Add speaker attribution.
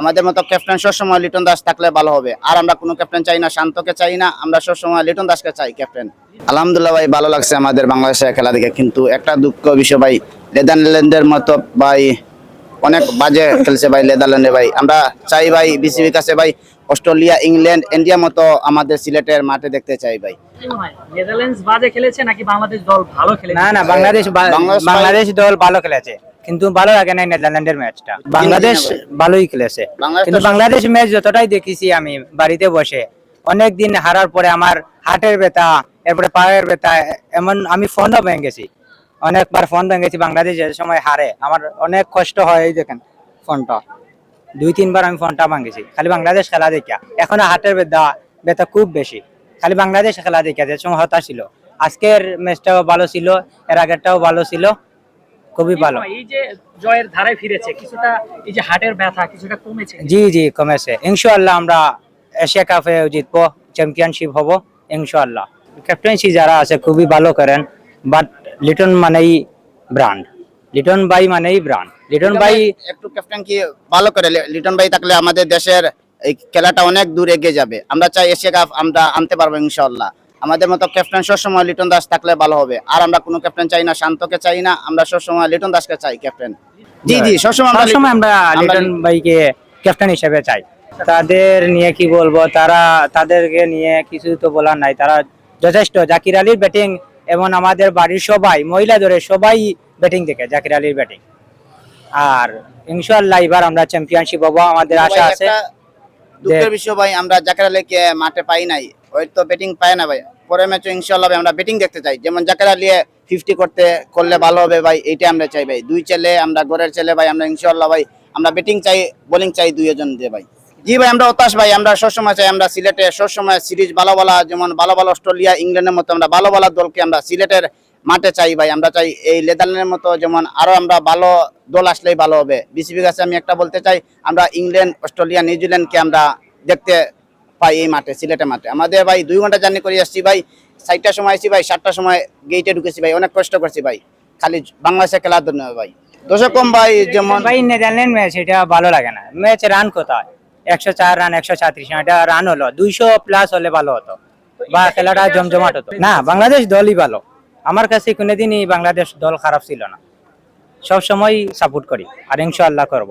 Speaker 1: আমাদের মতো ক্যাপ্টেন সবসময় লিটন দাস থাকলে ভালো হবে। আর আমরা কোনো ক্যাপ্টেন চাই না শান্তকে চাই না আমরা সবসময় লিটন দাসকে চাই ক্যাপ্টেন আলহামদুলিল্লাহ ভাই ভালো লাগছে আমাদের বাংলাদেশের খেলা দেখে কিন্তু একটা দুঃখ বিষয় ভাই নেদারল্যান্ডের মতো ভাই অনেক বাজে খেলছে ভাই নেদারল্যান্ডে ভাই। আমরা চাই ভাই বিসিবির কাছে ভাই অস্ট্রেলিয়া ইংল্যান্ড ইন্ডিয়া মতো আমাদের সিলেটের মাঠে দেখতে চাই ভাই।
Speaker 2: নেদারল্যান্ডস বাজে খেলেছে নাকি বাংলাদেশ দল ভালো খেলেছে?
Speaker 3: না না বাংলাদেশ
Speaker 1: বাংলাদেশ
Speaker 3: দল ভালো খেলেছে। কিন্তু ভালো লাগে না নেদারল্যান্ডের ম্যাচটা। বাংলাদেশ ভালোই খেলেছে। কিন্তু বাংলাদেশ ম্যাচ যতটাই দেখেছি আমি বাড়িতে বসে অনেক দিন হারার পরে আমার হাটের ব্যথা এরপরে পায়ের ব্যথা এমন আমি ফোনও ভেঙে গেছি অনেকবার ফোন ভেঙেছি বাংলাদেশ যে সময় হারে। আমার অনেক কষ্ট হয় এই দেখেন ফোনটা। দুই তিনবার আমি ফোনটা ভাঙেছি। খালি বাংলাদেশ খেলা দেখিয়া। এখন হাটের ব্যথা ব্যথা খুব বেশি। খালি বাংলাদেশ খেলা দেখিয়া যে সময় হতাশ ছিল। আজকের ম্যাচটাও ভালো ছিল এর আগেরটাও ভালো ছিল। খুবই ভালো।
Speaker 2: এই যে জয়ের ধারায় ফিরেছে কিছুটা এই যে হাটের ব্যথা কিছুটা কমেছে
Speaker 3: জি জি কমেছে। ইনশাআল্লাহ আমরা এশিয়া কাপে জিতবো চ্যাম্পিয়নশিপ হব ইনশাআল্লাহ। ক্যাপ্টেন্সি যারা আছে খুবই ভালো করেন বাট লিটন মানেই ব্র্যান্ড লিটন ভাই মানেই ব্র্যান্ড লিটন ভাই
Speaker 1: একটু ক্যাপ্টেন কি ভালো করে? লিটন ভাই থাকলে আমাদের দেশের এই খেলাটা অনেক দূর এগিয়ে যাবে। আমরা চাই এশিয়া কাপ আমরা আনতে পারব ইনশাল্লাহ আমাদের মতো ক্যাপ্টেন সবসময় লিটন দাস থাকলে ভালো হবে। আর আমরা কোনো ক্যাপ্টেন চাই না শান্তকে চাই না আমরা সবসময় লিটন দাসকে চাই ক্যাপ্টেন জি জি সবসময় আমরা
Speaker 3: সবসময় আমরা লিটন ভাইকে ক্যাপ্টেন হিসেবে চাই। তাদের নিয়ে কি বলব তারা তাদেরকে নিয়ে কিছু তো বলার নাই। তারা যথেষ্ট। জাকির আলীর ব্যাটিং এবং আমাদের বাড়ির সবাই মহিলা ধরে সবাই ব্যাটিং দেখে জাকির আলীর ব্যাটিং আর ইনশাআল্লাহ এবার আমরা চ্যাম্পিয়নশিপ হব। আমাদের আশা আছে
Speaker 1: দুঃখের বিষয় ভাই আমরা জাকের আলীকে মাঠে পাই নাই। ওই তো ব্যাটিং পায় না ভাই। পরের ম্যাচে ইনশাল্লাহ আমরা ব্যাটিং দেখতে চাই। যেমন জাকের আলী ফিফটি করতে, করলে ভালো হবে ভাই এইটা আমরা চাই ভাই। দুই ছেলে, আমরা ঘরের ছেলে ভাই, আমরা ইনশাল্লাহ ভাই, আমরা ব্যাটিং চাই বোলিং চাই দুইজন দিয়ে ভাই। জি ভাই, আমরা হতাশ ভাই, আমরা সবসময় চাই, আমরা সিলেটে সবসময় সিরিজ ভালো ভালো যেমন ভালো ভালো অস্ট্রেলিয়া, ইংল্যান্ডের মতো আমরা ভালো ভালো দলকে আমরা সিলেটের মাঠে চাই ভাই। আমরা চাই এই নেদারল্যান্ডের মতো, যেমন আরও আমরা ভালো দল আসলেই ভালো হবে। বিসিবি কাছে আমি একটা বলতে চাই, আমরা ইংল্যান্ড, অস্ট্রেলিয়া, নিউজিল্যান্ডকে আমরা দেখতে পাই এই মাঠে সিলেটের মাঠে। আমাদের ভাই দুই ঘণ্টা জার্নি করে আসছি ভাই। চারটার সময় আসছি ভাই সাতটার সময় গেটে ঢুকেছি ভাই। অনেক কষ্ট করছি ভাই। খালি বাংলাদেশে খেলার জন্য ভাই। দর্শক কম ভাই যেমন
Speaker 3: ভাই নেদারল্যান্ড ম্যাচ এটা ভালো লাগে না। ম্যাচ রান কোথায়? একশো চার রান একশো ছাত্রিশ এটা রান হলো। দুইশো প্লাস হলে ভালো হতো। বা খেলাটা জমজমাট হতো। না বাংলাদেশ দলই ভালো। আমার কাছে কোনোদিনই বাংলাদেশ দল খারাপ ছিল না। সব সময় সাপোর্ট করি আর ইনশাআল্লাহ করব।